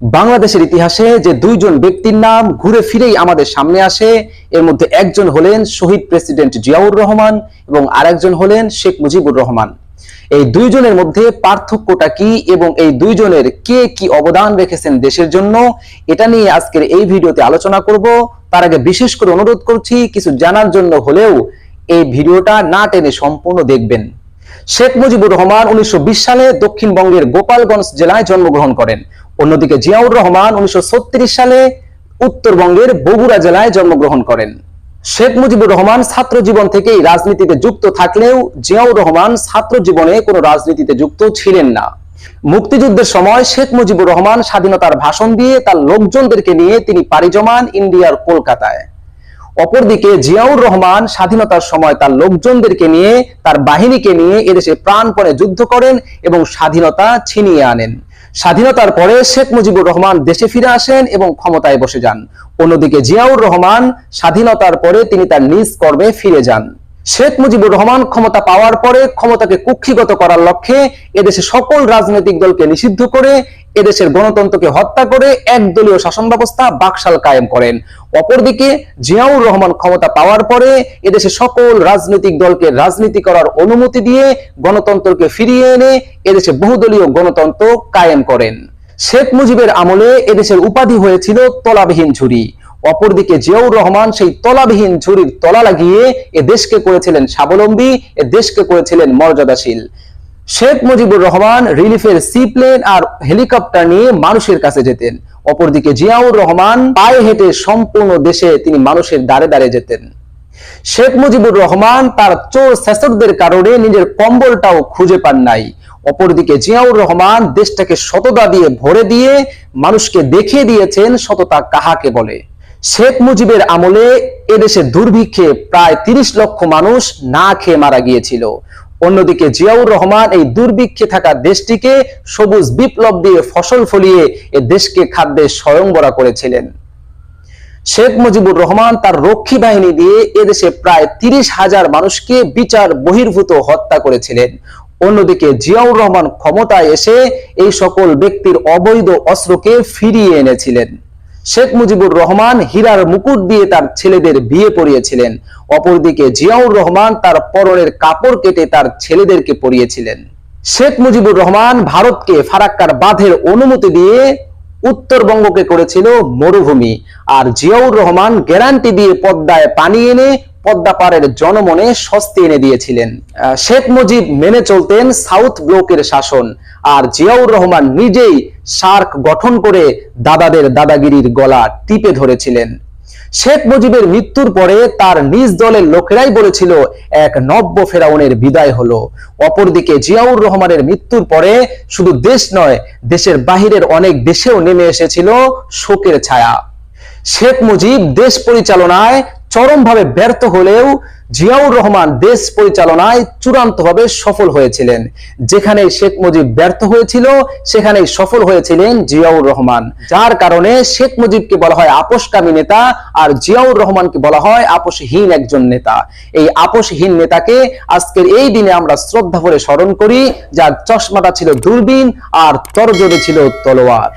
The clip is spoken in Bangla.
বাংলাদেশের ইতিহাসে যে দুইজন ব্যক্তির নাম ঘুরে ফিরেই আমাদের সামনে আসে, এর মধ্যে একজন হলেন শহীদ প্রেসিডেন্ট জিয়াউর রহমান এবং আরেকজন হলেন শেখ মুজিবুর রহমান। এই দুইজনের মধ্যে পার্থক্যটা কি এবং এই দুইজনের কে কি অবদান রেখেছেন দেশের জন্য, এটা নিয়ে আজকের এই ভিডিওতে আলোচনা করব। তার আগে বিশেষ করে অনুরোধ করছি, কিছু জানার জন্য হলেও এই ভিডিওটা না টেনে সম্পূর্ণ দেখবেন। শেখ মুজিবুর রহমান উনিশশো সালে দক্ষিণবঙ্গের গোপালগঞ্জ জেলায় জন্মগ্রহণ করেন। অন্যদিকে জিয়াউর রহমান উনিশশো সালে উত্তরবঙ্গের বগুড়া জেলায় জন্মগ্রহণ করেন। শেখ মুজিবুর রহমান ছাত্র জীবন থেকেই রাজনীতিতে যুক্ত থাকলেও জিয়াউর রহমান ছাত্র জীবনে কোনো রাজনীতিতে যুক্ত ছিলেন না। মুক্তিযুদ্ধের সময় শেখ মুজিবুর রহমান স্বাধীনতার ভাষণ দিয়ে তার লোকজনদেরকে নিয়ে তিনি পাড়ি জমান ইন্ডিয়ার কলকাতায়। অপরদিকে জিয়াউর রহমান স্বাধীনতার সময় তার লোকজনদেরকে নিয়ে, তার বাহিনীকে নিয়ে এদেশে প্রাণপণে যুদ্ধ করেন এবং স্বাধীনতা ছিনিয়ে আনেন। স্বাধীনতার পরে শেখ মুজিবুর রহমান দেশে ফিরে আসেন এবং ক্ষমতায় বসে যান। অন্যদিকে জিয়াউর রহমান স্বাধীনতার পরে তিনি তার নিজ কর্মে ফিরে যান। শেখ মুজিবুর রহমান ক্ষমতা পাওয়ার পরে ক্ষমতাকে কুক্ষিগত করার লক্ষ্যে এদেশে সকল রাজনৈতিক দলকে নিষিদ্ধ করে এদেশের গণতন্ত্রকে হত্যা করে একদলীয় শাসন ব্যবস্থা বাকশাল কায়েম করেন। অপরদিকে জিয়াউর রহমান ক্ষমতা পাওয়ার পরে এদেশে সকল রাজনৈতিক দলকে রাজনীতি করার অনুমতি দিয়ে গণতন্ত্রকে ফিরিয়ে এনে এদেশে বহুদলীয় গণতন্ত্র কায়েম করেন। শেখ মুজিবের আমলে এদেশের উপাধি হয়েছিল তলাবিহীন ঝুরি অপরদিকে জিয়াউর রহমান সেই তলাবিহীন ঝুরির তলা লাগিয়ে এ দেশকে করেছিলেন স্বাবলম্বী, এ দেশকে করেছিলেন মর্যাদাশীল। শেখ মুজিবুর রহমান রিলিফের সি প্লেন আর হেলিকপ্টার নিয়ে মানুষের কাছে যেতেন। অপরদিকে জিয়াউর রহমান পায়ে হেঁটে সম্পূর্ণ দেশে তিনি মানুষের দ্বারে দ্বারে যেতেন। শেখ মুজিবুর রহমান তার চোর শাসকদের কারণে নিজের কম্বলটাও খুঁজে পান নাই। অপরদিকে জিয়াউর রহমান দেশটাকে সততা দিয়ে ভরে দিয়ে মানুষকে দেখিয়ে দিয়েছেন, সততা কাহাকে বলে? শেখ মুজিবের আমলে এদেশে দুর্ভিক্ষে প্রায় তিরিশ লক্ষ মানুষ না খেয়ে মারা গিয়েছিল। অন্যদিকে জিয়াউর রহমান এই দুর্ভিক্ষে থাকা দেশটিকে সবুজ বিপ্লব দিয়ে ফসল ফলিয়ে এ দেশকে খাদ্যে স্বয়ংবরা করেছিলেন। শেখ মুজিবুর রহমান তার রক্ষী বাহিনী দিয়ে এদেশে প্রায় তিরিশ হাজার মানুষকে বিচার বহির্ভূত হত্যা করেছিলেন। অন্যদিকে জিয়াউর রহমান ক্ষমতায় এসে এই সকল ব্যক্তির অবৈধ অস্ত্রকে ফিরিয়ে এনেছিলেন। শেখ মুজিবুর রহমান হীরার মুকুট দিয়ে তার ছেলেদের বিয়ে পড়িয়েছিলেন অপরদিকে জিয়াউর রহমান তার পরনের কাপড় কেটে তার ছেলেদেরকে পরিয়েছিলেন। শেখ মুজিবুর রহমান ভারতকে ফারাক্কার বাঁধের অনুমতি দিয়ে উত্তরবঙ্গকে করেছিল মরুভূমি। আর জিয়াউর রহমান গ্যারান্টি দিয়ে পদ্মায় পানি এনে পদ্মা পাড়ের জনমনে স্বস্তি এনে দিয়েছিলেন। শেখ মুজিব মেনে চলতেন সাউথ ব্লকের শাসন, আর জিয়াউর রহমান নিজেই সার্ক গঠন করে দাদাদের দাদাগিরির গলা টিপে ধরেছিলেন। শেখ মুজিবের মৃত্যুর পরে তার নিজ দলের লোকেরাই বলেছিল, এক নব্য ফেরাউনের বিদায় হলো। অপরদিকে জিয়াউর রহমানের মৃত্যুর পরে শুধু দেশ নয়, দেশের বাহিরের অনেক দেশেও নেমে এসেছিল শোকের ছায়া। শেখ মুজিব দেশ পরিচালনায় চরমভাবে ব্যর্থ হলেও জিয়াউর রহমান দেশ পরিচালনায় চূড়ান্তভাবে সফল হয়েছিলেন। যেখানে শেখ মুজিব ব্যর্থ হয়েছিল, সেখানেই সফল হয়েছিলেন জিয়াউর রহমান। যার কারণে শেখ মুজিবকে বলা হয় আপোষকামী নেতা আর জিয়াউর রহমানকে বলা হয় আপোষহীন একজন নেতা। এই আপোষহীন নেতাকে আজকের এই দিনে আমরা শ্রদ্ধা ভরে স্মরণ করি, যার চশমাটা ছিল দূরবীন আর তরজরে ছিল তলোয়ার।